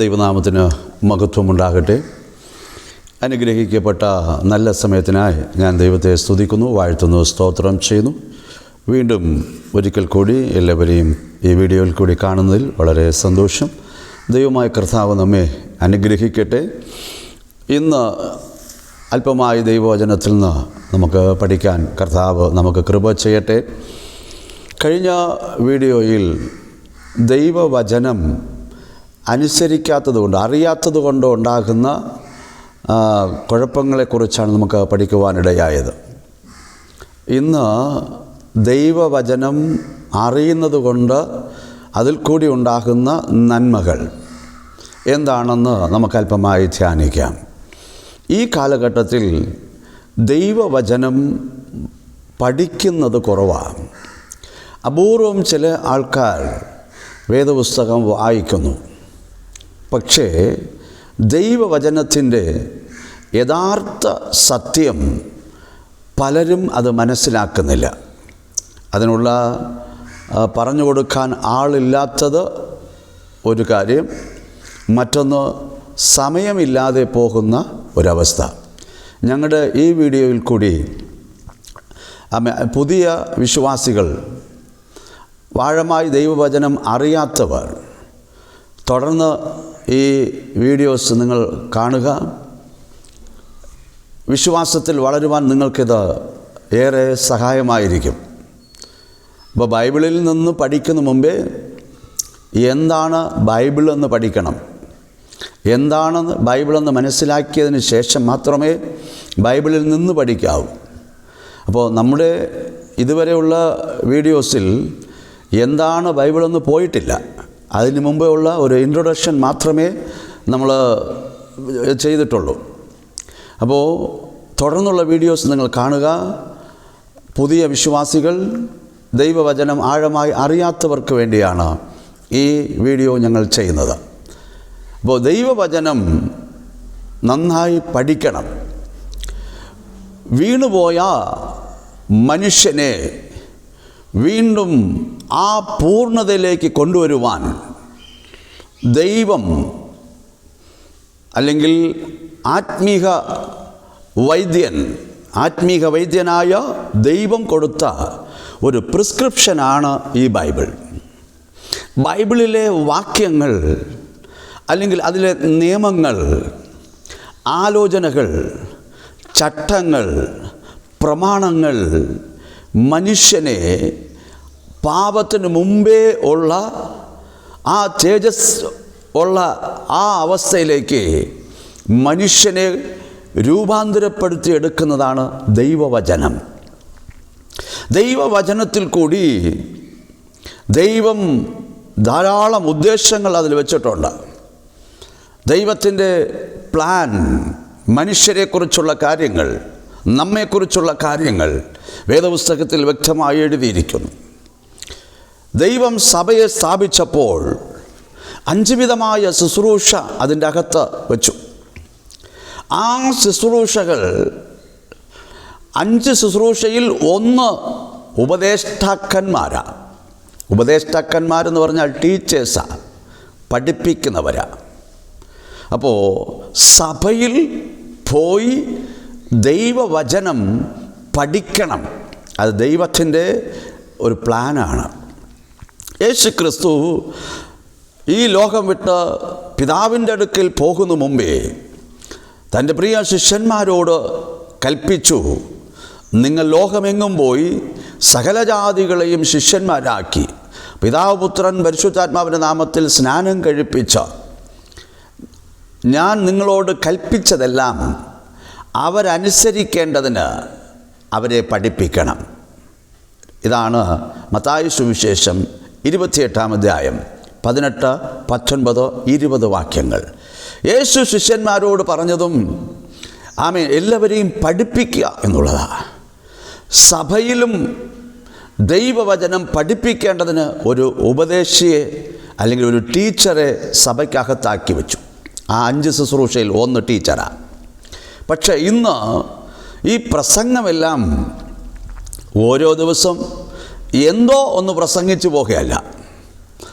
ദൈവനാമത്തിന് മഹത്വമുണ്ടാകട്ടെ. അനുഗ്രഹിക്കപ്പെട്ട നല്ല സമയത്തിനായി ഞാൻ ദൈവത്തെ സ്തുതിക്കുന്നു വാഴ്ത്തുന്നു സ്തോത്രം ചെയ്യുന്നു. വീണ്ടും ഒരിക്കൽ കൂടി എല്ലാവരെയും ഈ വീഡിയോയിൽ കൂടി കാണുന്നതിൽ വളരെ സന്തോഷം. ദൈവമായ കർത്താവ് നമ്മെ അനുഗ്രഹിക്കട്ടെ. ഇന്ന് അല്പമായ ദൈവവചനത്തിൽ നിന്ന് നമുക്ക് പഠിക്കാൻ കർത്താവ് നമുക്ക് കൃപ ചെയ്യട്ടെ. കഴിഞ്ഞ വീഡിയോയിൽ ദൈവവചനം അനുസരിക്കാത്തത് കൊണ്ട് അറിയാത്തത് കൊണ്ട് ഉണ്ടാകുന്ന കുഴപ്പങ്ങളെക്കുറിച്ചാണ് നമുക്ക് പഠിക്കുവാനിടയായത്. ഇന്ന് ദൈവവചനം അറിയുന്നത് കൊണ്ട് അതിൽ കൂടി ഉണ്ടാകുന്ന നന്മകൾ എന്താണെന്ന് നമുക്കല്പമായി ധ്യാനിക്കാം. ഈ കാലഘട്ടത്തിൽ ദൈവവചനം പഠിക്കുന്നത് കുറവാണ് അപൂർവം ചില ആൾക്കാർ വേദപുസ്തകം വായിക്കുന്നു. പക്ഷേ ദൈവവചനത്തിന്റെ യഥാർത്ഥ സത്യം പലരും അത് മനസ്സിലാക്കുന്നില്ല. അതിനുള്ള പറഞ്ഞു കൊടുക്കാൻ ആളില്ലാത്തത് ഒരു കാര്യം മറ്റൊന്ന് സമയമില്ലാതെ പോകുന്ന ഒരവസ്ഥ. ഞങ്ങളുടെ ഈ വീഡിയോയിൽ കൂടി പുതിയ വിശ്വാസികൾ വാഴമായി ദൈവവചനം അറിയാത്തവർ തുടർന്ന് ഈ വീഡിയോസ് നിങ്ങൾ കാണുക. വിശ്വാസത്തിൽ വളരുവാൻ നിങ്ങൾക്കിത് ഏറെ സഹായമായിരിക്കും. അപ്പോൾ ബൈബിളിൽ നിന്ന് പഠിക്കുന്ന മുമ്പേ എന്താണ് ബൈബിൾ എന്ന് പഠിക്കണം. എന്താണെന്ന് ബൈബിളെന്ന് മനസ്സിലാക്കിയതിന് ശേഷം മാത്രമേ ബൈബിളിൽ നിന്ന് പഠിക്കാവൂ. അപ്പോൾ നമ്മുടെ ഇതുവരെയുള്ള വീഡിയോസിൽ എന്താണ് ബൈബിളെന്ന് പോയിട്ടില്ല. അതിന് മുമ്പേ ഉള്ള ഒരു ഇൻട്രൊഡക്ഷൻ മാത്രമേ നമ്മൾ ചെയ്തിട്ടുള്ളൂ. അപ്പോൾ തുടർന്നുള്ള വീഡിയോസ് നിങ്ങൾ കാണുക. പുതിയ വിശ്വാസികൾ ദൈവവചനം ആഴമായി അറിയാത്തവർക്ക് വേണ്ടിയാണ് ഈ വീഡിയോ ഞങ്ങൾ ചെയ്യുന്നത്. അപ്പോൾ ദൈവവചനം നന്നായി പഠിക്കണം. വീണുപോയ മനുഷ്യനെ വീണ്ടും ആ പൂർണതയിലേക്ക് കൊണ്ടുവരുവാൻ ദൈവം അല്ലെങ്കിൽ ആത്മീക വൈദ്യൻ ആത്മീക വൈദ്യനായ ദൈവം കൊടുത്ത ഒരു പ്രിസ്ക്രിപ്ഷനാണ് ഈ ബൈബിൾ. ബൈബിളിലെ വാക്യങ്ങൾ അല്ലെങ്കിൽ അതിലെ നിയമങ്ങൾ ആലോചനകൾ ചട്ടങ്ങൾ പ്രമാണങ്ങൾ മനുഷ്യനെ പാപത്തിന് മുമ്പേ ഉള്ള ആ തേജസ് ഉള്ള ആ അവസ്ഥയിലേക്ക് മനുഷ്യനെ രൂപാന്തരപ്പെടുത്തി എടുക്കുന്നതാണ് ദൈവവചനം. ദൈവവചനത്തിൽ കൂടി ദൈവം ധാരാളം ഉദ്ദേശങ്ങൾ അതിൽ വെച്ചിട്ടുണ്ട്. ദൈവത്തിന്റെ പ്ലാൻ മനുഷ്യരെക്കുറിച്ചുള്ള കാര്യങ്ങൾ നമ്മെക്കുറിച്ചുള്ള കാര്യങ്ങൾ വേദപുസ്തകത്തിൽ വ്യക്തമായി എഴുതിയിരിക്കുന്നു. ദൈവം സഭയെ സ്ഥാപിച്ചപ്പോൾ അഞ്ച് വിധമായ ശുശ്രൂഷ അതിന്റെ അകത്ത് വെച്ചു. ആ ശുശ്രൂഷകൾ അഞ്ച് ശുശ്രൂഷയിൽ ഒന്ന് ഉപദേഷ്ടാക്കന്മാരാണ് ഉപദേഷ്ടാക്കന്മാരെന്ന് പറഞ്ഞാൽ ടീച്ചേഴ്സാണ് പഠിപ്പിക്കുന്നവരാ. അപ്പോൾ സഭയിൽ പോയി ദൈവവചനം പഠിക്കണം. അത് ദൈവത്തിന്റെ ഒരു പ്ലാനാണ്. യേശു ക്രിസ്തു ഈ ലോകം വിട്ട് പിതാവിന്റെ അടുക്കൽ പോകുന്ന മുമ്പേ തന്റെ പ്രിയ ശിഷ്യന്മാരോട് കൽപ്പിച്ചു നിങ്ങൾ ലോകമെങ്ങും പോയി സകല ജാതികളെയും ശിഷ്യന്മാരാക്കി പിതാവ് പുത്രൻ പരിശുദ്ധാത്മാവിന്റെ നാമത്തിൽ സ്നാനം കഴിപ്പിച്ച. ഞാൻ നിങ്ങളോട് കൽപ്പിച്ചതെല്ലാം അവരനുസരിക്കേണ്ടതിന് അവരെ പഠിപ്പിക്കണം. ഇതാണ് മത്തായ സുവിശേഷം ഇരുപത്തിയെട്ടാം അധ്യായം പതിനെട്ട് പത്തൊൻപത് ഇരുപത് വാക്യങ്ങൾ. യേശു ശിഷ്യന്മാരോട് പറഞ്ഞതും ആമേ എല്ലാവരെയും പഠിപ്പിക്കുക എന്നുള്ളതാണ് സഭയിലും ദൈവവചനം പഠിപ്പിക്കേണ്ടതിന് ഒരു ഉപദേശിയെ അല്ലെങ്കിൽ ഒരു ടീച്ചറെ സഭയ്ക്കകത്താക്കി വെച്ചു. ആ അഞ്ച് ശുശ്രൂഷയിൽ ഒന്ന് ടീച്ചറാണ് പക്ഷേ ഇന്ന് ഈ പ്രസംഗമെല്ലാം ഓരോ ദിവസം എന്തോ ഒന്ന് പ്രസംഗിച്ചു പോകുകയല്ല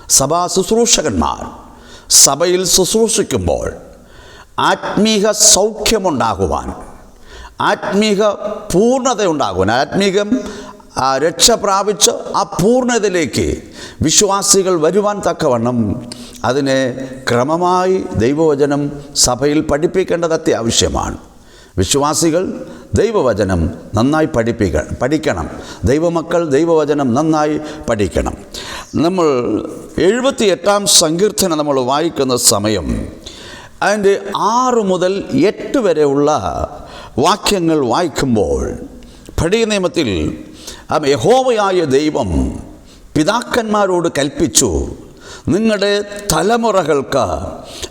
സഭാ ശുശ്രൂഷകന്മാർ സഭയിൽ ശുശ്രൂഷിക്കുമ്പോൾ ആത്മീക സൗഖ്യമുണ്ടാകുവാൻ ആത്മീക പൂർണത ഉണ്ടാകുവാൻ ആത്മീകം രക്ഷ പ്രാപിച്ച് ആ പൂർണതയിലേക്ക് വിശ്വാസികൾ വരുവാൻ തക്കവണ്ണം അതിനെ ക്രമമായി ദൈവവചനം സഭയിൽ പഠിപ്പിക്കേണ്ടത് അത്യാവശ്യമാണ്. വിശ്വാസികൾ ദൈവവചനം നന്നായി പഠിപ്പിക്ക പഠിക്കണം. ദൈവമക്കൾ ദൈവവചനം നന്നായി പഠിക്കണം. നമ്മൾ എഴുപത്തി എട്ടാം സങ്കീർത്തനം നമ്മൾ വായിക്കുന്ന സമയം അതിന്റെ ആറ് മുതൽ എട്ട് വരെയുള്ള വാക്യങ്ങൾ വായിക്കുമ്പോൾ പഴയ നിയമത്തിൽ യഹോവയായ ദൈവം പിതാക്കന്മാരോട് കൽപ്പിച്ചു നിങ്ങളുടെ തലമുറകൾക്ക്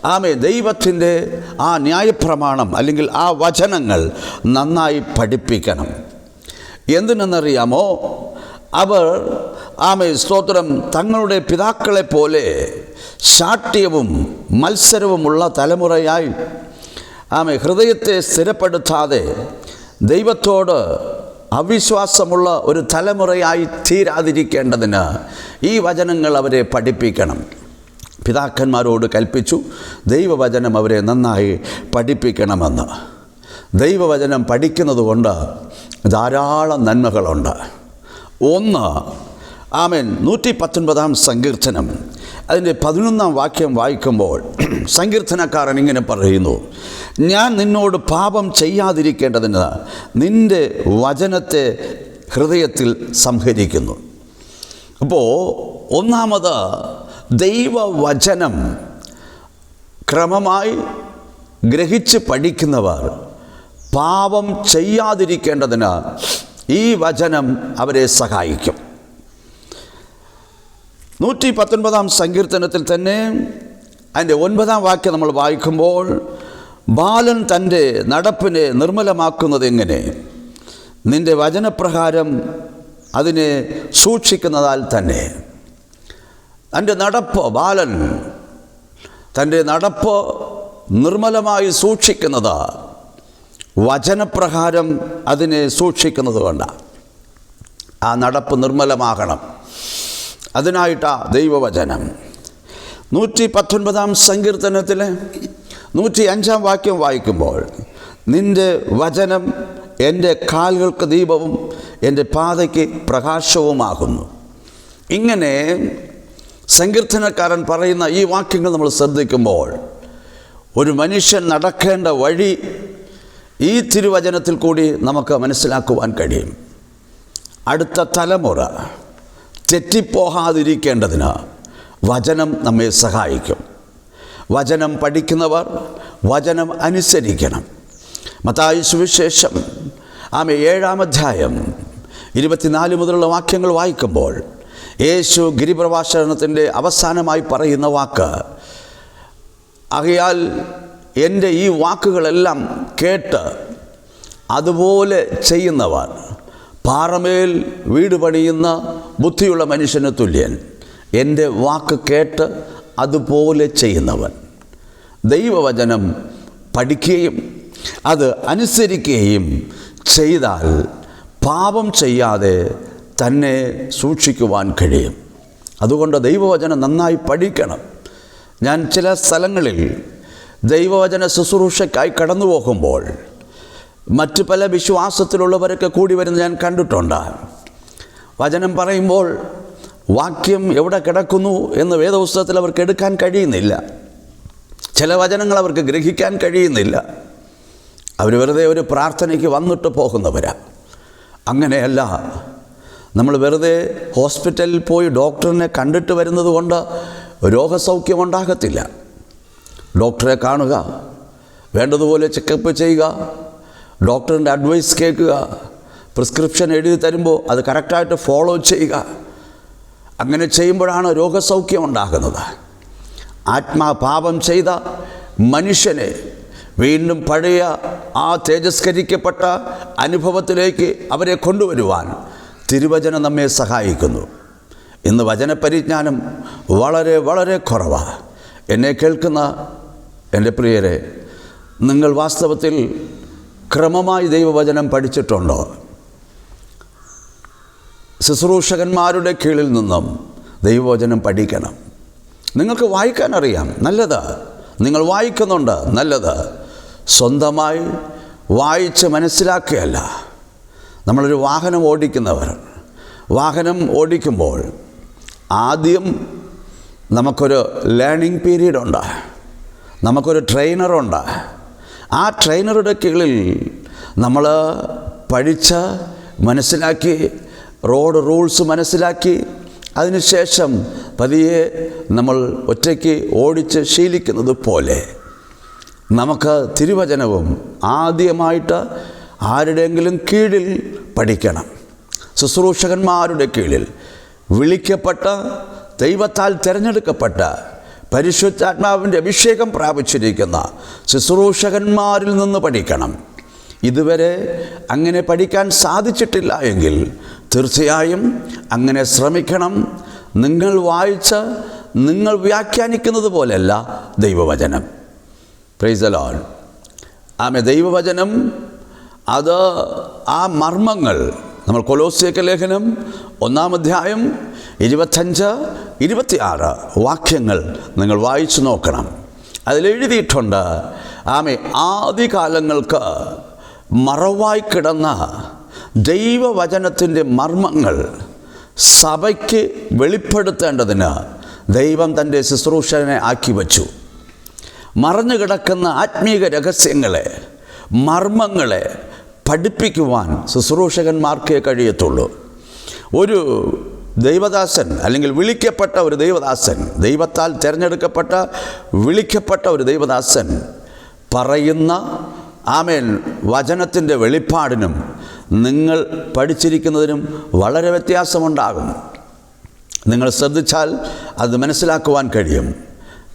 ആമെ ദൈവത്തിന്റെ ആ ന്യായപ്രമാണം അല്ലെങ്കിൽ ആ വചനങ്ങൾ നന്നായി പഠിപ്പിക്കണം. എന്തിനെന്നറിയാമോ? അവർ ആമെ സ്തോത്രം തങ്ങളുടെ പിതാക്കളെ പോലെ ശാഠ്യവും മത്സരവുമുള്ള തലമുറയായി. ആമെ ഹൃദയത്തെ സ്ഥിരപ്പെടുത്താതെ ദൈവത്തോട് അവിശ്വാസമുള്ള ഒരു തലമുറയായി തീരാതിരിക്കേണ്ടതിന് ഈ വചനങ്ങൾ അവരെ പഠിപ്പിക്കണം. പിതാക്കന്മാരോട് കൽപ്പിച്ചു ദൈവവചനം അവരെ നന്നായി പഠിപ്പിക്കണമെന്ന്. ദൈവവചനം പഠിക്കുന്നത് കൊണ്ട് ധാരാളം നന്മകളുണ്ട്. ഒന്ന് ആമേൻ നൂറ്റി പത്തൊൻപതാം സങ്കീർത്തനം. അതിന്റെ പതിനൊന്നാം വാക്യം വായിക്കുമ്പോൾ സങ്കീർത്തനക്കാരൻ ഇങ്ങനെ പറയുന്നു ഞാൻ നിന്നോട് പാപം ചെയ്യാതിരിക്കേണ്ടതിന് നിന്റെ വചനത്തെ ഹൃദയത്തിൽ സംഹരിക്കുന്നു. അപ്പോൾ ഒന്നാമത് ദൈവവചനം ക്രമമായി ഗ്രഹിച്ച് പഠിക്കുന്നവർ പാപം ചെയ്യാതിരിക്കേണ്ടതിന് ഈ വചനം അവരെ സഹായിക്കും. നൂറ്റി പത്തൊൻപതാം സങ്കീർത്തനത്തിൽ തന്നെ അതിന്റെ ഒൻപതാം വാക്യം നമ്മൾ വായിക്കുമ്പോൾ ബാലൻ തന്റെ നടപ്പിനെ നിർമ്മലമാക്കുന്നത് എങ്ങനെ? നിന്റെ വചനപ്രകാരം അതിനെ സൂക്ഷിക്കുന്നതാൽ തന്നെ. തന്റെ നടപ്പ് ബാലൻ തന്റെ നടപ്പ് നിർമ്മലമായി സൂക്ഷിക്കുന്നത്. വചനപ്രകാരം അതിനെ സൂക്ഷിക്കുന്നത് വേണ്ട. ആ നടപ്പ് നിർമ്മലമാകണം. അതിനായിട്ടാ ദൈവവചനം. നൂറ്റി പത്തൊൻപതാം സങ്കീർത്തനത്തിലെ നൂറ്റി അഞ്ചാം വാക്യം വായിക്കുമ്പോൾ നിന്റെ വചനം എന്റെ കാലുകൾക്ക് ദീപവും എന്റെ പാതയ്ക്ക് പ്രകാശവുമാകുന്നു. ഇങ്ങനെ സങ്കീർത്തനക്കാരൻ പറയുന്ന ഈ വാക്യങ്ങൾ നമ്മൾ ശ്രദ്ധിക്കുമ്പോൾ ഒരു മനുഷ്യൻ നടക്കേണ്ട വഴി ഈ തിരുവചനത്തിൽ കൂടി നമുക്ക് മനസ്സിലാക്കുവാൻ കഴിയും. അടുത്ത തലമുറ തെറ്റിപ്പോകാതിരിക്കേണ്ടതിന് വചനം നമ്മെ സഹായിക്കും. വചനം പഠിക്കുന്നവർ വചനം അനുസരിക്കണം. മത്തായി സുവിശേഷം ആമെ ഏഴാം അധ്യായം ഇരുപത്തിനാല് മുതലുള്ള വാക്യങ്ങൾ വായിക്കുമ്പോൾ യേശു ഗിരിപ്രഭാഷണത്തിന്റെ അവസാനമായി പറയുന്ന വാക്ക് ആകയാൽ എന്റെ ഈ വാക്കുകളെല്ലാം കേട്ട് അതുപോലെ ചെയ്യുന്നവർ പാറമേൽ വീട് പണിയുന്ന ബുദ്ധിയുള്ള മനുഷ്യന് തുല്യൻ. എന്റെ വാക്ക് കേട്ട് അതുപോലെ ചെയ്യുന്നവൻ. ദൈവവചനം പഠിക്കുകയും അത് അനുസരിക്കുകയും ചെയ്താൽ പാപം ചെയ്യാതെ തന്നെ സൂക്ഷിക്കുവാൻ കഴിയും. അതുകൊണ്ട് ദൈവവചനം നന്നായി പഠിക്കണം. ഞാൻ ചില സ്ഥലങ്ങളിൽ ദൈവവചന ശുശ്രൂഷയ്ക്കായി കടന്നു പോകുമ്പോൾ മറ്റ് പല വിശ്വാസത്തിലുള്ളവരൊക്കെ കൂടി വരുന്ന ഞാൻ കണ്ടിട്ടുണ്ട്. വചനം പറയുമ്പോൾ വാക്യം എവിടെ കിടക്കുന്നു എന്ന് വേദപുസ്തകത്തിൽ അവർക്ക് എടുക്കാൻ കഴിയുന്നില്ല. ചില വചനങ്ങൾ അവർക്ക് ഗ്രഹിക്കാൻ കഴിയുന്നില്ല. അവർ വെറുതെ ഒരു പ്രാർത്ഥനയ്ക്ക് വന്നിട്ട് പോകുന്നവരാ. അങ്ങനെയല്ല നമ്മൾ വെറുതെ ഹോസ്പിറ്റലിൽ പോയി ഡോക്ടറിനെ കണ്ടിട്ട് വരുന്നത് കൊണ്ട് രോഗസൗഖ്യം ഉണ്ടാകത്തില്ല. ഡോക്ടറെ കാണുക വേണ്ടതുപോലെ ചെക്കപ്പ് ചെയ്യുക ഡോക്ടറിന്റെ അഡ്വൈസ് കേൾക്കുക പ്രിസ്ക്രിപ്ഷൻ എഴുതി തരുമ്പോൾ അത് കറക്റ്റായിട്ട് ഫോളോ ചെയ്യുക. അങ്ങനെ ചെയ്യുമ്പോഴാണ് രോഗസൗഖ്യം ഉണ്ടാകുന്നത്. ആത്മാപാപം ചെയ്ത മനുഷ്യനെ വീണ്ടും പഴയ ആ തേജസ്കരിക്കപ്പെട്ട അനുഭവത്തിലേക്ക് അവരെ കൊണ്ടുവരുവാൻ തിരുവചനം നമ്മെ സഹായിക്കുന്നു. ഇന്ന് വചനപരിജ്ഞാനം വളരെ വളരെ കുറവാണ് എന്നെ കേൾക്കുന്ന എന്റെ പ്രിയരെ നിങ്ങൾ വാസ്തവത്തിൽ ക്രമമായി ദൈവവചനം പഠിച്ചിട്ടുണ്ടോ? ശുശ്രൂഷകന്മാരുടെ കീഴിൽ നിന്നും ദൈവവചനം പഠിക്കണം. നിങ്ങൾക്ക് വായിക്കാൻ അറിയാം നല്ലത്. നിങ്ങൾ വായിക്കുന്നുണ്ട് നല്ലത്. സ്വന്തമായി വായിച്ച് മനസ്സിലാക്കുകയല്ല. നമ്മളൊരു വാഹനം ഓടിക്കുന്നവർ വാഹനം ഓടിക്കുമ്പോൾ ആദ്യം നമുക്കൊരു ലേണിംഗ് പീരീഡ് ഉണ്ട് നമുക്കൊരു ട്രെയിനറുണ്ട് ആ ട്രെയിനറുടെ കീഴിൽ നമ്മൾ പഠിച്ച് മനസ്സിലാക്കി റോഡ് റൂൾസ് മനസ്സിലാക്കി. അതിനുശേഷം പതിയെ നമ്മൾ ഒറ്റയ്ക്ക് ഓടിച്ച് ശീലിക്കുന്നത് പോലെ. നമുക്ക് തിരുവചനവും ആദ്യമായിട്ട് ആരുടെയെങ്കിലും കീഴിൽ പഠിക്കണം. ശുശ്രൂഷകന്മാരുടെ കീഴിൽ. വിളിക്കപ്പെട്ട ദൈവത്താൽ തിരഞ്ഞെടുക്കപ്പെട്ട പരിശുദ്ധാത്മാവിന്റെ അഭിഷേകം പ്രാപിച്ചിരിക്കുന്ന ശുശ്രൂഷകന്മാരിൽ നിന്ന് പഠിക്കണം. ഇതുവരെ അങ്ങനെ പഠിക്കാൻ സാധിച്ചിട്ടില്ല എങ്കിൽ തീർച്ചയായും അങ്ങനെ ശ്രമിക്കണം. നിങ്ങൾ വായിച്ച് നിങ്ങൾ വ്യാഖ്യാനിക്കുന്നത് പോലെയല്ല ദൈവവചനം. പ്രൈസ് ലോൺ ആമെ ദൈവവചനം അത് ആ മർമ്മങ്ങൾ നമ്മൾ കൊലോസിയക്ക ലേഖനം ഒന്നാം അധ്യായം ഇരുപത്തഞ്ച് ഇരുപത്തിയാറ് വാക്യങ്ങൾ നിങ്ങൾ വായിച്ചു നോക്കണം. അതിലെഴുതിയിട്ടുണ്ട് ആമെ ആദ്യകാലങ്ങൾക്ക് മറവായി കിടന്ന ദൈവവചനത്തിന്റെ മർമ്മങ്ങൾ സഭയ്ക്ക് വെളിപ്പെടുത്തേണ്ടതിന് ദൈവം തന്റെ ശുശ്രൂഷനെ ആക്കി വച്ചു മറഞ്ഞു കിടക്കുന്ന ആത്മീക രഹസ്യങ്ങളെ മർമ്മങ്ങളെ പഠിപ്പിക്കുവാൻ ശുശ്രൂഷകന്മാർക്കേ കഴിയത്തുള്ളൂ. ഒരു ദൈവദാസൻ അല്ലെങ്കിൽ വിളിക്കപ്പെട്ട ഒരു ദൈവദാസൻ ദൈവത്താൽ തിരഞ്ഞെടുക്കപ്പെട്ട വിളിക്കപ്പെട്ട ഒരു ദൈവദാസൻ പറയുന്ന ആമേൽ വചനത്തിന്റെ വെളിപ്പാടിനും നിങ്ങൾ പഠിച്ചിരിക്കുന്നതിനും വളരെ വ്യത്യാസമുണ്ടാകും. നിങ്ങൾ ശ്രദ്ധിച്ചാൽ അത് മനസ്സിലാക്കുവാൻ കഴിയും.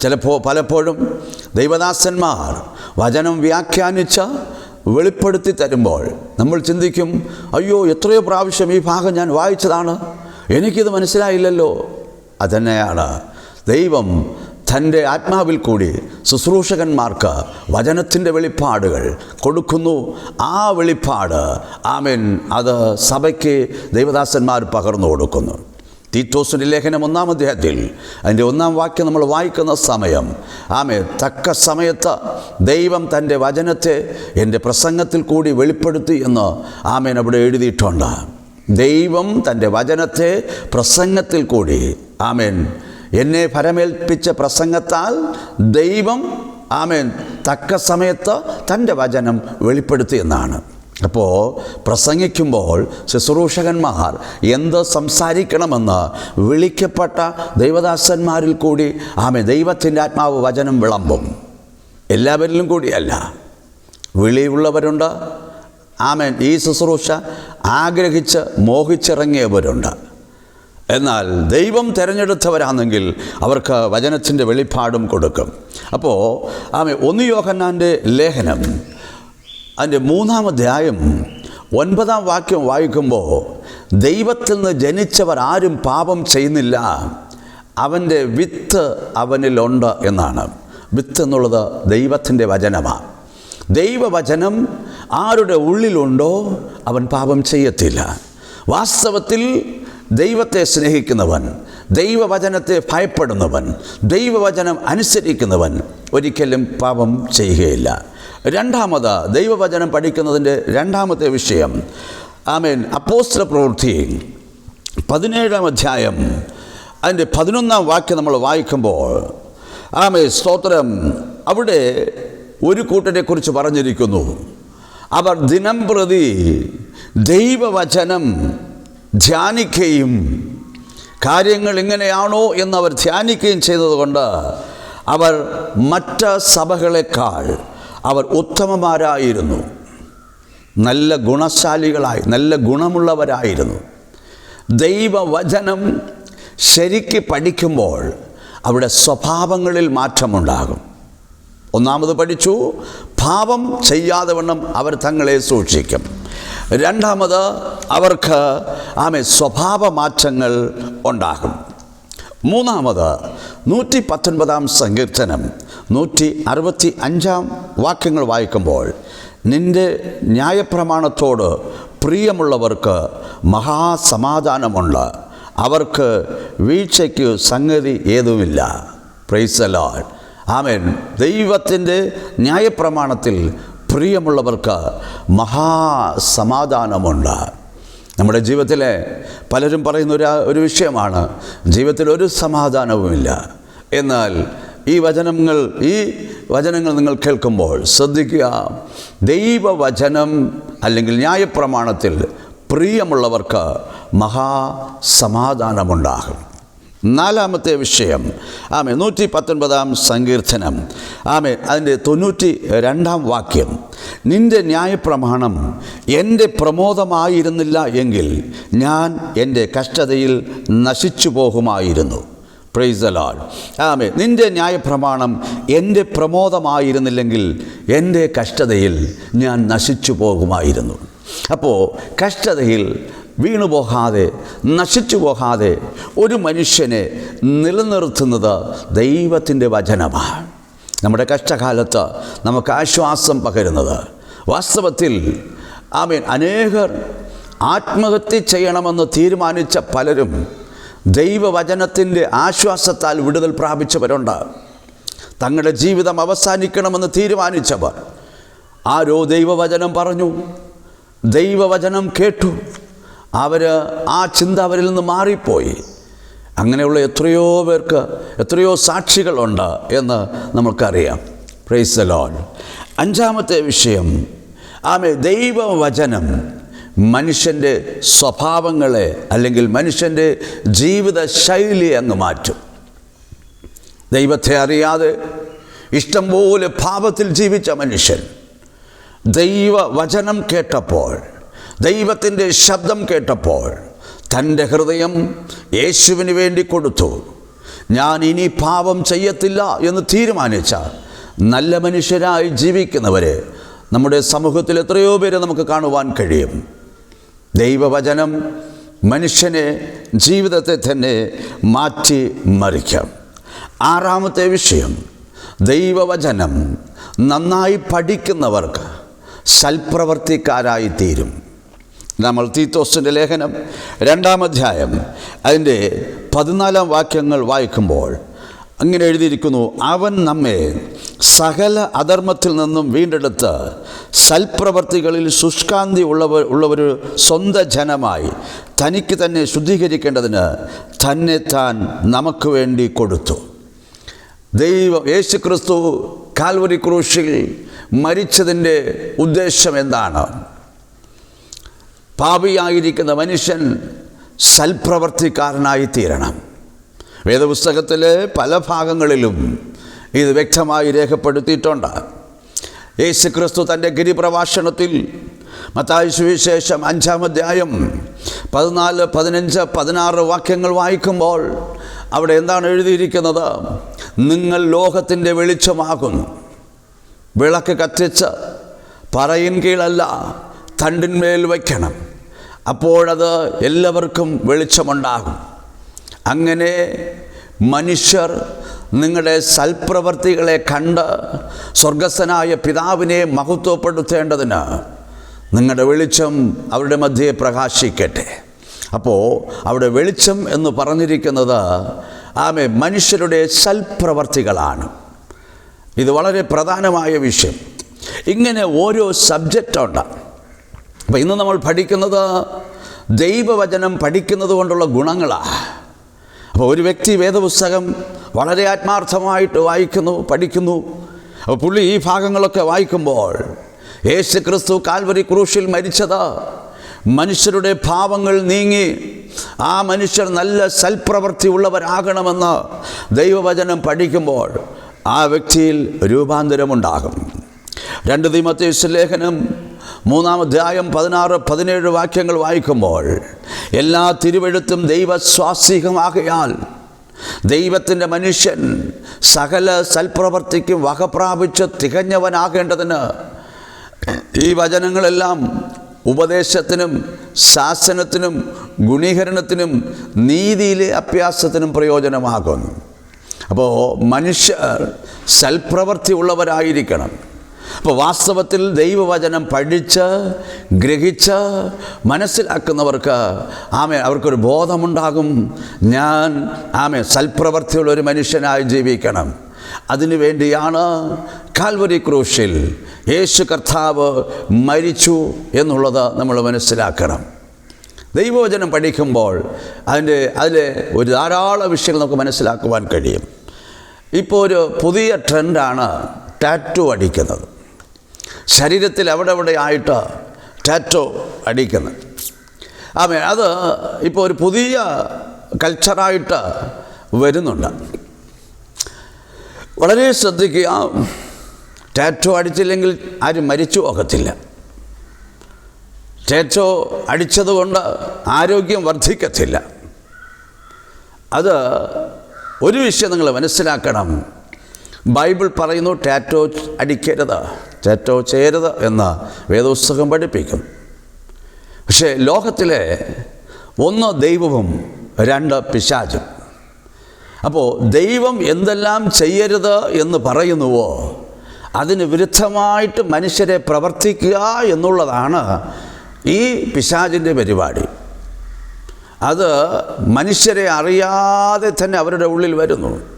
ചിലപ്പോൾ പലപ്പോഴും ദൈവദാസന്മാർ വചനം വ്യാഖ്യാനിച്ച വെളിപ്പെടുത്തി തരുമ്പോൾ നമ്മൾ ചിന്തിക്കും അയ്യോ എത്രയോ പ്രാവശ്യം ഈ ഭാഗം ഞാൻ വായിച്ചതാണ്. എനിക്കിത് മനസ്സിലായില്ലല്ലോ. അതന്നെയാണ് ദൈവം തന്റെ ആത്മാവിൽ കൂടി ശുശ്രൂഷകന്മാർക്ക് വചനത്തിന്റെ വെളിപ്പാടുകൾ കൊടുക്കുന്നു. ആ വെളിപ്പാട് ആമേൻ അത് സഭയ്ക്ക് ദൈവദാസന്മാർ പകർന്നു കൊടുക്കുന്നു. തീറ്റോസിന്റെ ലേഖനം ഒന്നാം അധ്യായത്തിൽ അതിന്റെ ഒന്നാം വാക്യം നമ്മൾ വായിക്കുന്ന സമയം ആമെ തക്ക സമയത്ത് ദൈവം തന്റെ വചനത്തെ എന്റെ പ്രസംഗത്തിൽ കൂടി വെളിപ്പെടുത്തി എന്ന് ആമേൻ അവിടെ എഴുതിയിട്ടുണ്ട്. ദൈവം തന്റെ വചനത്തെ പ്രസംഗത്തിൽ കൂടി ആമേൻ എന്നെ ഫലമേൽപ്പിച്ച പ്രസംഗത്താൽ ദൈവം ആമേൻ തക്ക സമയത്ത് തന്റെ വചനം വെളിപ്പെടുത്തി എന്നാണ്. അപ്പോൾ പ്രസംഗിക്കുമ്പോൾ ശുശ്രൂഷകന്മാർ എന്ത് സംസാരിക്കണമെന്ന് വിളിക്കപ്പെട്ട ദൈവദാസന്മാരിൽ കൂടി ആമേ ദൈവത്തിന്റെ ആത്മാവ് വചനം വിളമ്പും. എല്ലാവരിലും കൂടിയല്ല. വിളിയുള്ളവരുണ്ട്. ആമേൻ ഈ ശുശ്രൂഷ ആഗ്രഹിച്ച് മോഹിച്ചിറങ്ങിയവരുണ്ട്. എന്നാൽ ദൈവം തിരഞ്ഞെടുത്തവരാണെങ്കിൽ അവർക്ക് വചനത്തിന്റെ വെളിപ്പാടും കൊടുക്കും. അപ്പോൾ ആമേ ഒന്ന് യോഹന്നാന്റെ ലേഖനം അതിന്റെ മൂന്നാം അധ്യായം ഒൻപതാം വാക്യം വായിക്കുമ്പോൾ ദൈവത്തിൽ നിന്ന് ജനിച്ചവർ ആരും പാപം ചെയ്യുന്നില്ല. അവന്റെ വിത്ത് അവനിലുണ്ട് എന്നാണ്. വിത്ത് എന്നുള്ളത് ദൈവത്തിന്റെ വചനമാണ് ദൈവവചനം ആരുടെ ഉള്ളിലുണ്ടോ അവൻ പാപം ചെയ്യത്തില്ല. വാസ്തവത്തിൽ ദൈവത്തെ സ്നേഹിക്കുന്നവൻ ദൈവവചനത്തെ ഭയപ്പെടുന്നവൻ ദൈവവചനം അനുസരിക്കുന്നവൻ ഒരിക്കലും പാപം ചെയ്യുകയില്ല. രണ്ടാമത് ദൈവവചനം പഠിക്കുന്നതിന്റെ രണ്ടാമത്തെ വിഷയം ആമേൻ അപ്പോസ്ത്ര പ്രവൃത്തി പതിനേഴാം അധ്യായം അതിന്റെ പതിനൊന്നാം വാക്യം നമ്മൾ വായിക്കുമ്പോൾ ആമേ സ്തോത്രം. അവിടെ ഒരു കൂട്ടരെക്കുറിച്ച് പറഞ്ഞിരിക്കുന്നു. അവർ ദിനം പ്രതി ദൈവവചനം ധ്യാനിക്കുകയും കാര്യങ്ങൾ ഇങ്ങനെയാണോ എന്നവർ ധ്യാനിക്കുകയും ചെയ്തതുകൊണ്ട് അവർ മറ്റ് സഭകളെക്കാൾ അവർ ഉത്തമമാരായിരുന്നു. നല്ല ഗുണശാലികളായി നല്ല ഗുണമുള്ളവരായിരുന്നു. ദൈവവചനം ശരിക്ക് പഠിക്കുമ്പോൾ അവിടെ സ്വഭാവങ്ങളിൽ മാറ്റമുണ്ടാകും. ഒന്നാമത് പഠിച്ചു പാപം ചെയ്യാതെ വണ്ണം അവർ തങ്ങളെ സൂക്ഷിക്കും. രണ്ടാമത് അവർക്ക് ആമെ സ്വഭാവ മാറ്റങ്ങൾ ഉണ്ടാകും. മൂന്നാമത് നൂറ്റി പത്തൊൻപതാം സങ്കീർത്തനം നൂറ്റി അറുപത്തി അഞ്ചാം വാക്യങ്ങൾ വായിക്കുമ്പോൾ നിന്റെ ന്യായപ്രമാണത്തോട് പ്രിയമുള്ളവർക്ക് മഹാസമാധാനമുണ്ട്. അവർക്ക് വീഴ്ചയ്ക്ക് സംഗതി ഏതുമില്ല. പ്രൈസലാൾ ആമേൻ. ദൈവത്തിന്റെ ന്യായപ്രമാണത്തിൽ പ്രിയമുള്ളവർക്ക് മഹാസമാധാനമുണ്ട്. നമ്മുടെ ജീവിതത്തിലെ പലരും പറയുന്ന ഒരു ഒരു വിഷയമാണ് ജീവിതത്തിൽ ഒരു സമാധാനവുമില്ല. എന്നാൽ ഈ വചനങ്ങൾ ഈ വചനങ്ങൾ നിങ്ങൾ കേൾക്കുമ്പോൾ ശ്രദ്ധിക്കുക ദൈവവചനം അല്ലെങ്കിൽ ന്യായപ്രമാണത്തിൽ പ്രിയമുള്ളവർക്ക് മഹാസമാധാനമുണ്ടാകും. നാലാമത്തെ വിഷയം. ആമേ നൂറ്റി പത്തൊൻപതാം സങ്കീർത്തനം. ആമേ അതിന്റെ തൊണ്ണൂറ്റി രണ്ടാം വാക്യം. നിന്റെ ന്യായപ്രമാണം എന്റെ പ്രമോദമായിരുന്നില്ല എങ്കിൽ ഞാൻ എന്റെ കഷ്ടതയിൽ നശിച്ചു പോകുമായിരുന്നു പ്രൈസ് അലാൾ ആമേ നിന്റെ ന്യായപ്രമാണം എന്റെ പ്രമോദമായിരുന്നില്ലെങ്കിൽ എന്റെ കഷ്ടതയിൽ ഞാൻ നശിച്ചു പോകുമായിരുന്നു അപ്പോൾ കഷ്ടതയിൽ വീണുപോകാതെ നശിച്ചു പോകാതെ ഒരു മനുഷ്യനെ നിലനിർത്തുന്നത് ദൈവത്തിന്റെ വചനമാണ്. നമ്മുടെ കഷ്ടകാലത്ത് നമുക്ക് ആശ്വാസം പകരുന്നത്. വാസ്തവത്തിൽ ആമീൻ. അനേകർ ആത്മഹത്യ ചെയ്യണമെന്ന് തീരുമാനിച്ച പലരും ദൈവവചനത്തിന്റെ ആശ്വാസത്താൽ വിടുതൽ പ്രാപിച്ചവരുണ്ട്. തങ്ങളുടെ ജീവിതം അവസാനിക്കണമെന്ന് തീരുമാനിച്ചവർ. ആരോ ദൈവവചനം പറഞ്ഞു ദൈവവചനം കേട്ടു. അവർ ആ ചിന്ത അവരിൽ നിന്ന് മാറിപ്പോയി. അങ്ങനെയുള്ള എത്രയോ പേർക്ക് എത്രയോ സാക്ഷികളുണ്ട് എന്ന് നമുക്കറിയാം പ്രൈസ് ലോർഡ് അഞ്ചാമത്തെ വിഷയം ആമേ ദൈവവചനം മനുഷ്യന്റെ സ്വഭാവങ്ങളെ അല്ലെങ്കിൽ മനുഷ്യന്റെ ജീവിത ശൈലി അങ്ങ് മാറ്റും. ദൈവത്തെ അറിയാതെ ഇഷ്ടം പോലെ പാപത്തിൽ ജീവിച്ച മനുഷ്യൻ ദൈവവചനം കേട്ടപ്പോൾ ദൈവത്തിന്റെ ശബ്ദം കേട്ടപ്പോൾ തന്റെ ഹൃദയം യേശുവിന് വേണ്ടി കൊടുത്തു. ഞാൻ ഇനി പാപം ചെയ്യത്തില്ല എന്ന് തീരുമാനിച്ച നല്ല മനുഷ്യരായി ജീവിക്കുന്നവരെ നമ്മുടെ സമൂഹത്തിൽ എത്രയോ പേരെ നമുക്ക് കാണുവാൻ കഴിയും. ദൈവവചനം മനുഷ്യനെ ജീവിതത്തെ തന്നെ മാറ്റി മറിക്കാം. ആറാമത്തെ വിഷയം ദൈവവചനം നന്നായി പഠിക്കുന്നവർക്ക് സൽപ്രവർത്തിക്കാരായി തീരും. നമ്മൾ തീത്തോസിന്റെ ലേഖനം രണ്ടാം അധ്യായം അതിന്റെ പതിനാലാം വാക്യങ്ങൾ വായിക്കുമ്പോൾ അങ്ങനെ എഴുതിയിരിക്കുന്നു അവൻ നമ്മെ സകല അധർമ്മത്തിൽ നിന്നും വീണ്ടെടുത്ത് സൽപ്രവർത്തികളിൽ ശുഷ്കാന്തി ഉള്ളവർ ഉള്ളവർ സ്വന്തം ജനമായി തനിക്ക് തന്നെ ശുദ്ധീകരിക്കേണ്ടതിന് തന്നെ താൻ നമുക്ക് വേണ്ടി കൊടുത്തു. ദൈവം യേശുക്രിസ്തു കാൽവരി ക്രൂശിൽ മരിച്ചതിന്റെ ഉദ്ദേശം എന്താണ്? പാപിയായിരിക്കുന്ന മനുഷ്യൻ സൽപ്രവർത്തിക്കാരനായി തീരണം വേദപുസ്തകത്തിലെ പല ഭാഗങ്ങളിലും ഇത് വ്യക്തമായി രേഖപ്പെടുത്തിയിട്ടുണ്ട്. യേശു ക്രിസ്തു തന്റെ ഗിരിപ്രഭാഷണത്തിൽ മത്തായി സുവിശേഷം അഞ്ചാം അധ്യായം പതിനാല് പതിനഞ്ച് പതിനാറ് വാക്യങ്ങൾ വായിക്കുമ്പോൾ അവിടെ എന്താണ് എഴുതിയിരിക്കുന്നത്? നിങ്ങൾ ലോകത്തിന്റെ വെളിച്ചമാകുന്നു. വിളക്ക് കത്തിച്ച് പറയിൻ കീഴല്ല. തണ്ടിന്മേൽ വയ്ക്കണം. അപ്പോഴത് എല്ലാവർക്കും വെളിച്ചമുണ്ടാകും. അങ്ങനെ മനുഷ്യർ നിങ്ങളുടെ സൽപ്രവർത്തികളെ കണ്ട് സ്വർഗസ്ഥനായ പിതാവിനെ മഹത്വപ്പെടുത്തേണ്ടതിന് നിങ്ങളുടെ വെളിച്ചം അവരുടെ മധ്യേ പ്രകാശിക്കട്ടെ. അപ്പോൾ അവിടെ വെളിച്ചം എന്ന് പറഞ്ഞിരിക്കുന്നത് ആമെ മനുഷ്യരുടെ സൽപ്രവർത്തികളാണ്. ഇത് വളരെ പ്രധാനമായ വിഷയം. ഇങ്ങനെ ഓരോ സബ്ജക്റ്റുണ്ട് അപ്പോൾ ഇന്ന് നമ്മൾ പഠിക്കുന്നത് ദൈവവചനം പഠിക്കുന്നത് കൊണ്ടുള്ള ഗുണങ്ങളാണ് അപ്പോൾ ഒരു വ്യക്തി വേദപുസ്തകം വളരെ ആത്മാർത്ഥമായിട്ട് വായിക്കുന്നു പഠിക്കുന്നു. അപ്പോൾ പുള്ളി ഈ ഭാഗങ്ങളൊക്കെ വായിക്കുമ്പോൾ യേശു ക്രിസ്തു കാൽവരി ക്രൂശിൽ മരിച്ചത്. മനുഷ്യരുടെ ഭാവങ്ങൾ നീങ്ങി ആ മനുഷ്യർ നല്ല സൽപ്രവൃത്തി ഉള്ളവരാകണമെന്ന് ദൈവവചനം പഠിക്കുമ്പോൾ ആ വ്യക്തിയിൽ രൂപാന്തരമുണ്ടാകും. രണ്ട് തീമത്തേശ് ലേഖനം മൂന്നാം അധ്യായം പതിനാറ് പതിനേഴ് വാക്യങ്ങൾ വായിക്കുമ്പോൾ എല്ലാ തിരുവെഴുത്തും ദൈവസ്വാസികമാകയാൽ ദൈവത്തിന്റെ മനുഷ്യൻ സകല സൽപ്രവർത്തിക്കും വകപ്രാപിച്ച് തികഞ്ഞവനാകേണ്ടതിന് ഈ വചനങ്ങളെല്ലാം ഉപദേശത്തിനും ശാസനത്തിനും ഗുണീകരണത്തിനും നീതിയിലെ അഭ്യാസത്തിനും പ്രയോജനമാകുന്നു. അപ്പോൾ മനുഷ്യർ സൽപ്രവൃത്തി ഉള്ളവരായിരിക്കണം. അപ്പോൾ വാസ്തവത്തിൽ ദൈവവചനം പഠിച്ച് ഗ്രഹിച്ച് മനസ്സിലാക്കുന്നവർക്ക് ആമേ അവർക്കൊരു ബോധമുണ്ടാകും. ഞാൻ ആമേ സൽപ്രവർത്തിയുള്ള ഒരു മനുഷ്യനായി ജീവിക്കണം. അതിനു വേണ്ടിയാണ് കാൽവരി ക്രൂശിൽ യേശു കർത്താവ് മരിച്ചു എന്നുള്ളത് നമ്മൾ മനസ്സിലാക്കണം. ദൈവവചനം പഠിക്കുമ്പോൾ അതിന്റെ അതിലെ ഒരു ധാരാളം വിഷയങ്ങൾ നമുക്ക് മനസ്സിലാക്കുവാൻ കഴിയും. ഇപ്പോൾ ഒരു പുതിയ ട്രെൻഡാണ് ടാറ്റു അടിക്കുന്നത്. ശരീരത്തിൽ അവിടെ അവിടെ ആയിട്ട് ടാറ്റോ അടിക്കുന്നത്. ആമേ അത് ഇപ്പോൾ ഒരു പുതിയ കൾച്ചറായിട്ട് വരുന്നുണ്ട്. വളരെ ശ്രദ്ധിക്കുക ടാറ്റോ അടിച്ചില്ലെങ്കിൽ ആരും മരിച്ചു പോകത്തില്ല. ടാറ്റോ അടിച്ചതുകൊണ്ട് ആരോഗ്യം വർദ്ധിക്കത്തില്ല. അത് ഒരു വിഷയം നിങ്ങൾ മനസ്സിലാക്കണം. ബൈബിൾ പറയുന്നു ടാറ്റോ അടിക്കരുത് ടാറ്റോ ചെയ്യരുത് എന്ന് വേദപുസ്തകം പഠിപ്പിക്കും. പക്ഷേ ലോകത്തിലെ ഒന്ന് ദൈവവും രണ്ട് പിശാചും. അപ്പോൾ ദൈവം എന്തെല്ലാം ചെയ്യരുത് എന്ന് പറയുന്നുവോ അതിന് വിരുദ്ധമായിട്ട് മനുഷ്യരെ പ്രവർത്തിക്കുക എന്നുള്ളതാണ് ഈ പിശാചിന്റെ പരിപാടി. അത് മനുഷ്യരെ അറിയാതെ തന്നെ അവരുടെ ഉള്ളിൽ വരുന്നു.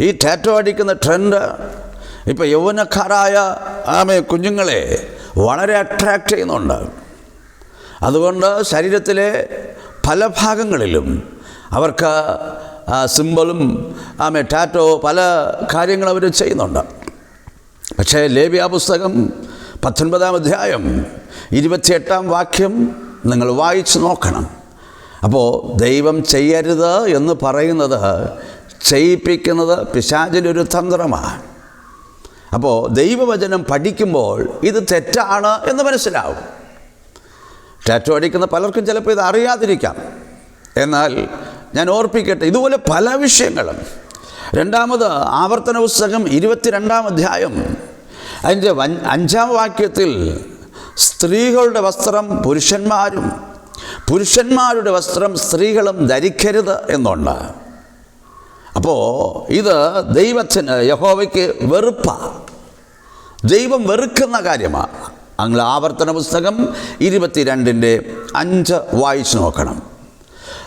ഈ ടാറ്റോ അടിക്കുന്ന ട്രെൻഡ് ഇപ്പോൾ യൗവനക്കാരായ ആമെ കുഞ്ഞുങ്ങളെ വളരെ അട്രാക്റ്റ് ചെയ്യുന്നുണ്ട്. അതുകൊണ്ട് ശരീരത്തിലെ പല ഭാഗങ്ങളിലും അവർക്ക് സിമ്പിളും ആമെ ടാറ്റോ പല കാര്യങ്ങൾ അവർ ചെയ്യുന്നുണ്ട്. പക്ഷേ ലേബിയ പുസ്തകം പത്തൊൻപതാം അധ്യായം ഇരുപത്തിയെട്ടാം വാക്യം നിങ്ങൾ വായിച്ചു നോക്കണം. അപ്പോൾ ദൈവം ചെയ്യരുത് എന്ന് പറയുന്നത് ചെയ്യിപ്പിക്കുന്നത് പിശാചിന്റെ ഒരു തന്ത്രമാണ്. അപ്പോൾ ദൈവവചനം പഠിക്കുമ്പോൾ ഇത് തെറ്റാണ് എന്ന് മനസ്സിലാവും. ടാറ്റോ അടിക്കുന്ന പലർക്കും ചിലപ്പോൾ ഇത് അറിയാതിരിക്കാം. എന്നാൽ ഞാൻ ഓർപ്പിക്കട്ടെ ഇതുപോലെ പല വിഷയങ്ങളും. രണ്ടാമത് ആവർത്തന പുസ്തകം ഇരുപത്തിരണ്ടാം അധ്യായം. അതിന്റെ അഞ്ചാം വാക്യത്തിൽ സ്ത്രീകളുടെ വസ്ത്രം പുരുഷന്മാരും പുരുഷന്മാരുടെ വസ്ത്രം സ്ത്രീകളും ധരിക്കരുത് എന്നുണ്ട്. അപ്പോൾ ഇത് ദൈവത്തിന് യഹോവയ്ക്ക് വെറുപ്പാണ് ദൈവം വെറുക്കുന്ന കാര്യമാണ് അങ്ങനെ ആവർത്തന പുസ്തകം ഇരുപത്തിരണ്ടിന്റെ അഞ്ച് വായിച്ചു നോക്കണം.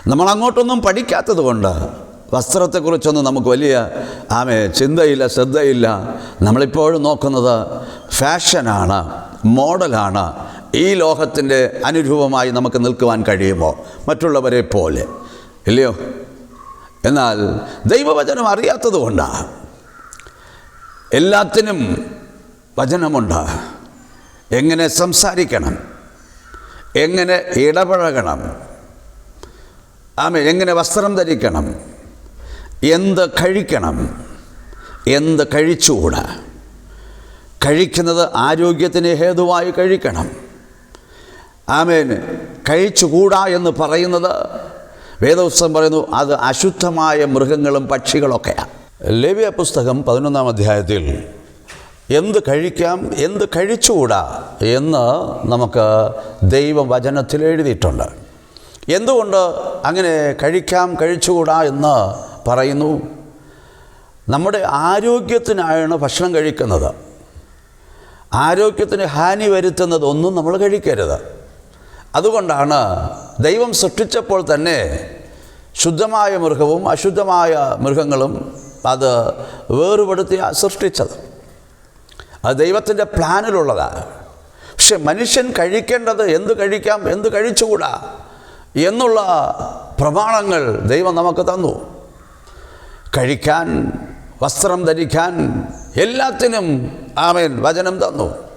നമ്മൾ അങ്ങോട്ടൊന്നും പഠിക്കാത്തത് കൊണ്ട് വസ്ത്രത്തെക്കുറിച്ചൊന്നും നമുക്ക് വലിയ ആമെ ചിന്തയില്ല ശ്രദ്ധയില്ല. നമ്മളിപ്പോഴും നോക്കുന്നത് ഫാഷനാണ് മോഡലാണ് ഈ ലോകത്തിന്റെ അനുരൂപമായി നമുക്ക് നിൽക്കുവാൻ കഴിയുമോ? മറ്റുള്ളവരെ പോലെ. ഇല്ലയോ? എന്നാൽ ദൈവവചനം അറിയാത്തത് കൊണ്ടാണ് എല്ലാത്തിനും വചനമുണ്ട്. എങ്ങനെ സംസാരിക്കണം? എങ്ങനെ ഇടപഴകണം? ആമേ എങ്ങനെ വസ്ത്രം ധരിക്കണം? എന്ത് കഴിക്കണം? എന്ത് കഴിച്ചുകൂടാ? കഴിക്കുന്നത് ആരോഗ്യത്തിന് ഹേതുവായി കഴിക്കണം. ആമേൻ കഴിച്ചുകൂടാ എന്ന് പറയുന്നത് വേദപുസ്തകം പറയുന്നു അത് അശുദ്ധമായ മൃഗങ്ങളും പക്ഷികളൊക്കെയാണ്. ലേവ്യ പുസ്തകം പതിനൊന്നാം അധ്യായത്തിൽ എന്ത് കഴിക്കാം എന്ത് കഴിച്ചുകൂടാ എന്ന് നമുക്ക് ദൈവവചനത്തിൽ എഴുതിയിട്ടുണ്ട്. എന്തുകൊണ്ട് അങ്ങനെ കഴിക്കാം കഴിച്ചുകൂടാ എന്ന് പറയുന്നു? നമ്മുടെ ആരോഗ്യത്തിനായാണ് ഭക്ഷണം കഴിക്കുന്നത്. ആരോഗ്യത്തിന് ഹാനി വരുത്തുന്നതൊന്നും നമ്മൾ കഴിക്കരുത്. അതുകൊണ്ടാണ് ദൈവം സൃഷ്ടിച്ചപ്പോൾ തന്നെ ശുദ്ധമായ മൃഗവും അശുദ്ധമായ മൃഗങ്ങളും അത് വേറുപെടുത്തി സൃഷ്ടിച്ചത്. അത് ദൈവത്തിന്റെ പ്ലാനിലുള്ളതാണ് പക്ഷെ മനുഷ്യൻ കഴിക്കേണ്ടത് എന്ത് കഴിക്കാം എന്ത് കഴിച്ചുകൂടാ എന്നുള്ള പ്രമാണങ്ങൾ ദൈവം നമുക്ക് തന്നു. കഴിക്കാൻ വസ്ത്രം ധരിക്കാൻ എല്ലാത്തിനും ആമേൻ വചനം തന്നു.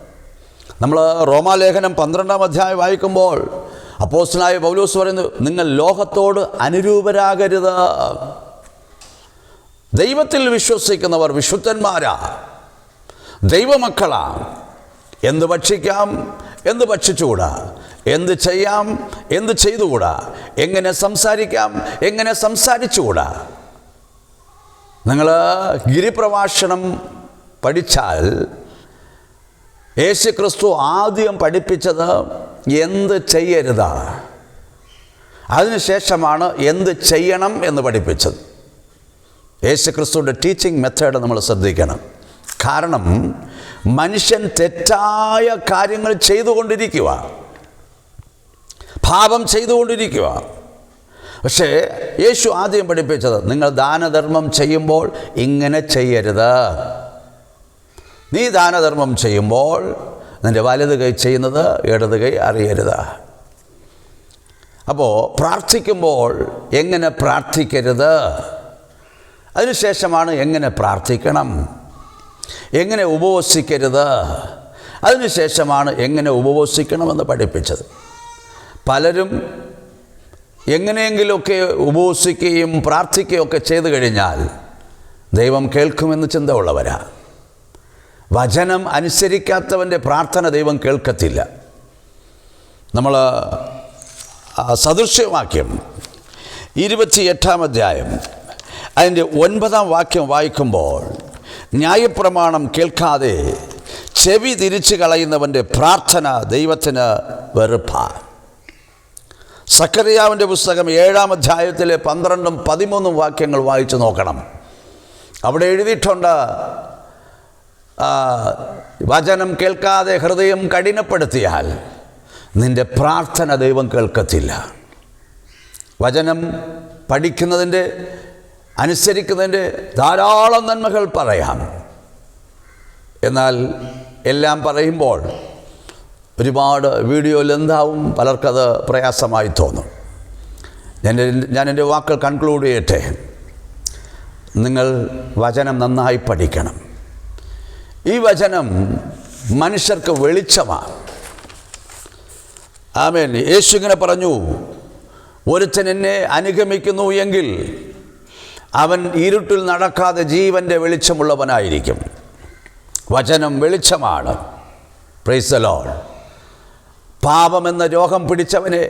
നമ്മൾ റോമാലേഖനം പന്ത്രണ്ടാം അധ്യായം വായിക്കുമ്പോൾ അപ്പോസ്റ്റനായ പൗലോസ് പറയുന്നു നിങ്ങൾ ലോകത്തോട് അനുരൂപരാകരുത്. ദൈവത്തിൽ വിശ്വസിക്കുന്നവർ വിശുദ്ധന്മാരാ. ദൈവമക്കളാ. എന്ത് ഭക്ഷിക്കാം? എന്ത് ഭക്ഷിച്ചുകൂടാ? എന്ത് ചെയ്യാം? എന്ത് ചെയ്തുകൂടാ? എങ്ങനെ സംസാരിക്കാം? എങ്ങനെ സംസാരിച്ചുകൂടാ? നിങ്ങൾ ഗിരിപ്രഭാഷണം പഠിച്ചാൽ യേശു ക്രിസ്തു ആദ്യം പഠിപ്പിച്ചത് എന്ത് ചെയ്യരുത്? അതിനുശേഷമാണ് എന്ത് ചെയ്യണം എന്ന് പഠിപ്പിച്ചത്. യേശു ക്രിസ്തുവിന്റെ ടീച്ചിങ് മെത്തേഡ് നമ്മൾ ശ്രദ്ധിക്കണം. കാരണം മനുഷ്യൻ തെറ്റായ കാര്യങ്ങൾ ചെയ്തുകൊണ്ടിരിക്കുക. പാപം ചെയ്തുകൊണ്ടിരിക്കുക. പക്ഷേ യേശു ആദ്യം പഠിപ്പിച്ചത് നിങ്ങൾ ദാനധർമ്മം ചെയ്യുമ്പോൾ ഇങ്ങനെ ചെയ്യരുത്. നീ ദാനധർമ്മം ചെയ്യുമ്പോൾ നിന്റെ വലത് കൈ ചെയ്യുന്നത് ഇടത് കൈ അറിയരുത്. അപ്പോൾ പ്രാർത്ഥിക്കുമ്പോൾ എങ്ങനെ പ്രാർത്ഥിക്കരുത്? അതിനുശേഷമാണ് എങ്ങനെ പ്രാർത്ഥിക്കണം? എങ്ങനെ ഉപവസിക്കരുത്? അതിനുശേഷമാണ് എങ്ങനെ ഉപവസിക്കണമെന്ന് പഠിപ്പിച്ചത്. പലരും എങ്ങനെയെങ്കിലുമൊക്കെ ഉപവസിക്കുകയും പ്രാർത്ഥിക്കുകയും ഒക്കെ ചെയ്തു കഴിഞ്ഞാൽ ദൈവം കേൾക്കുമെന്ന് ചിന്ത ഉള്ളവരാ വചനം അനുസരിക്കാത്തവന്റെ പ്രാർത്ഥന ദൈവം കേൾക്കത്തില്ല. നമ്മൾ സദൃശ്യവാക്യം ഇരുപത്തി എട്ടാം അധ്യായം. അതിന്റെ ഒൻപതാം വാക്യം വായിക്കുമ്പോൾ ന്യായപ്രമാണം കേൾക്കാതെ ചെവി തിരിച്ചു കളയുന്നവന്റെ പ്രാർത്ഥന ദൈവത്തിന് വെറുപ്പ സക്കറിയാവിന്റെ പുസ്തകം ഏഴാം അധ്യായത്തിലെ പന്ത്രണ്ടും പതിമൂന്നും വാക്യങ്ങൾ വായിച്ചു നോക്കണം. അവിടെ എഴുതിയിട്ടുണ്ട് വചനം കേൾക്കാതെ ഹൃദയം കഠിനപ്പെടുത്തിയാൽ നിന്റെ പ്രാർത്ഥന ദൈവം കേൾക്കത്തില്ല. വചനം പഠിക്കുന്നതിന്റെ അനുസരിക്കുന്നതിന്റെ ധാരാളം നന്മകൾ പറയാം. എന്നാൽ എല്ലാം പറയുമ്പോൾ ഒരുപാട് വീഡിയോയിൽ എന്താവും പലർക്കത് പ്രയാസമായി തോന്നും. ഞാൻ ഞാൻ എന്റെ വാക്കുകൾ കൺക്ലൂഡ് ചെയ്യട്ടെ? നിങ്ങൾ വചനം നന്നായി പഠിക്കണം. ഈ വചനം മനുഷ്യർക്ക് വെളിച്ചമാണ്. ആമേൻ. യേശു ഇങ്ങനെ പറഞ്ഞു ഒരുത്തൻ എന്നെ അനുഗമിക്കുന്നു എങ്കിൽ അവൻ ഇരുട്ടിൽ നടക്കാതെ ജീവന്റെ വെളിച്ചമുള്ളവനായിരിക്കും. വചനം വെളിച്ചമാണ്. പ്രൈസലോൾ പാപമെന്ന രോഗം പിടിച്ചവനെ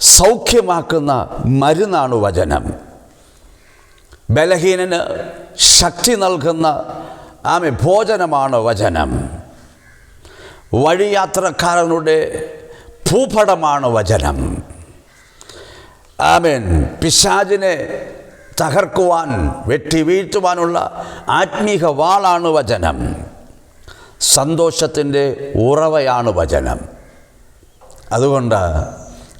സൗഖ്യമാക്കുന്ന മരുന്നാണ് വചനം. ബലഹീനന് ശക്തി നൽകുന്ന ആമെ ഭോജനമാണ് വചനം. വഴിയാത്രക്കാരനുടെ ഭൂപടമാണ് വചനം. ആമേൻ. പിശാജിനെ തകർക്കുവാൻ വെട്ടി വീഴ്ത്തുവാനുള്ള ആത്മീക വാളാണ് വചനം. സന്തോഷത്തിന്റെ ഉറവയാണ് വചനം. അതുകൊണ്ട്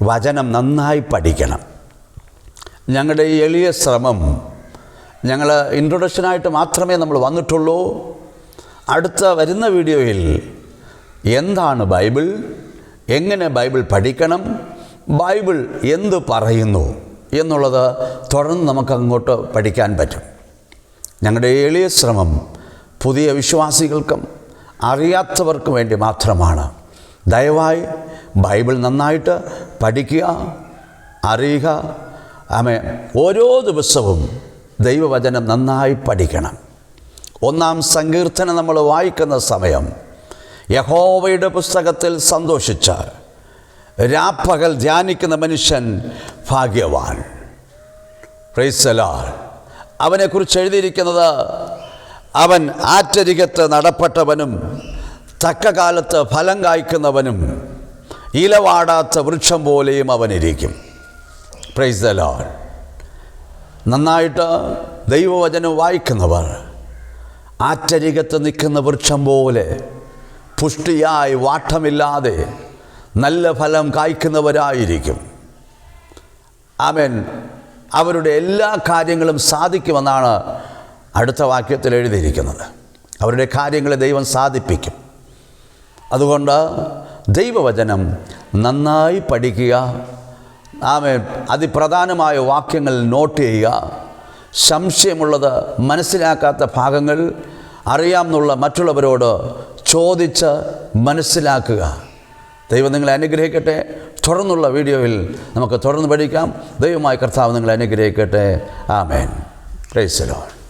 വചനം നന്നായി പഠിക്കണം. ഞങ്ങളുടെ ഈ എളിയ ശ്രമം ഞങ്ങൾ ഇൻട്രൊഡക്ഷനായിട്ട് മാത്രമേ നമ്മൾ വന്നിട്ടുള്ളൂ. അടുത്ത വരുന്ന വീഡിയോയിൽ എന്താണ് ബൈബിൾ? എങ്ങനെ ബൈബിൾ പഠിക്കണം? ബൈബിൾ എന്ത് പറയുന്നു? എന്നുള്ളത് തുടർന്ന് നമുക്ക് അങ്ങോട്ട് പഠിക്കാൻ പറ്റും. ഞങ്ങളുടെ എളിയ ശ്രമം പുതിയ വിശ്വാസികൾക്കും അറിയാത്തവർക്കും വേണ്ടി മാത്രമാണ്. ദയവായി ബൈബിൾ നന്നായിട്ട് പഠിക്കുക അറിയുക. ആമേ ഓരോ ദിവസവും ദൈവവചനം നന്നായി പഠിക്കണം. ഒന്നാം സങ്കീർത്തനം നമ്മൾ വായിക്കുന്ന സമയം യഹോവയുടെ പുസ്തകത്തിൽ സന്തോഷിച്ച രാപ്പകൽ ധ്യാനിക്കുന്ന മനുഷ്യൻ ഭാഗ്യവാൻ. പ്രൈസലാൽ അവനെക്കുറിച്ച് എഴുതിയിരിക്കുന്നത് അവൻ ആറ്റരികത്ത് നടപ്പെട്ടവനും തക്ക കാലത്ത് ഫലം കായ്ക്കുന്നവനും ഇലവാടാത്ത വൃക്ഷം പോലെയും അവനിരിക്കും. പ്രൈസ് ദ ലോഡ് നന്നായിട്ട് ദൈവവചനം വായിക്കുന്നവർ ആറ്റരികത്ത് നിൽക്കുന്ന വൃക്ഷം പോലെ പുഷ്ടിയായി വാട്ടമില്ലാതെ നല്ല ഫലം കായ്ക്കുന്നവരായിരിക്കും. ആമേൻ. അവരുടെ എല്ലാ കാര്യങ്ങളും സാധിക്കുമെന്നാണ് അടുത്ത വാക്യത്തിൽ എഴുതിയിരിക്കുന്നത്. അവരുടെ കാര്യങ്ങളെ ദൈവം സാധിപ്പിക്കും. അതുകൊണ്ട് ദൈവവചനം നന്നായി പഠിക്കുക. ആമേ അതിപ്രധാനമായ വാക്യങ്ങൾ നോട്ട് ചെയ്യുക. സംശയമുള്ളത് മനസ്സിലാക്കാത്ത ഭാഗങ്ങൾ അറിയാമെന്നുള്ള മറ്റുള്ളവരോട് ചോദിച്ച് മനസ്സിലാക്കുക. ദൈവം നിങ്ങളെ അനുഗ്രഹിക്കട്ടെ. തുടർന്നുള്ള വീഡിയോയിൽ നമുക്ക് തുടർന്ന് പഠിക്കാം. ദൈവമായ കർത്താവ് നിങ്ങളെ അനുഗ്രഹിക്കട്ടെ. ആമേൻ. Price load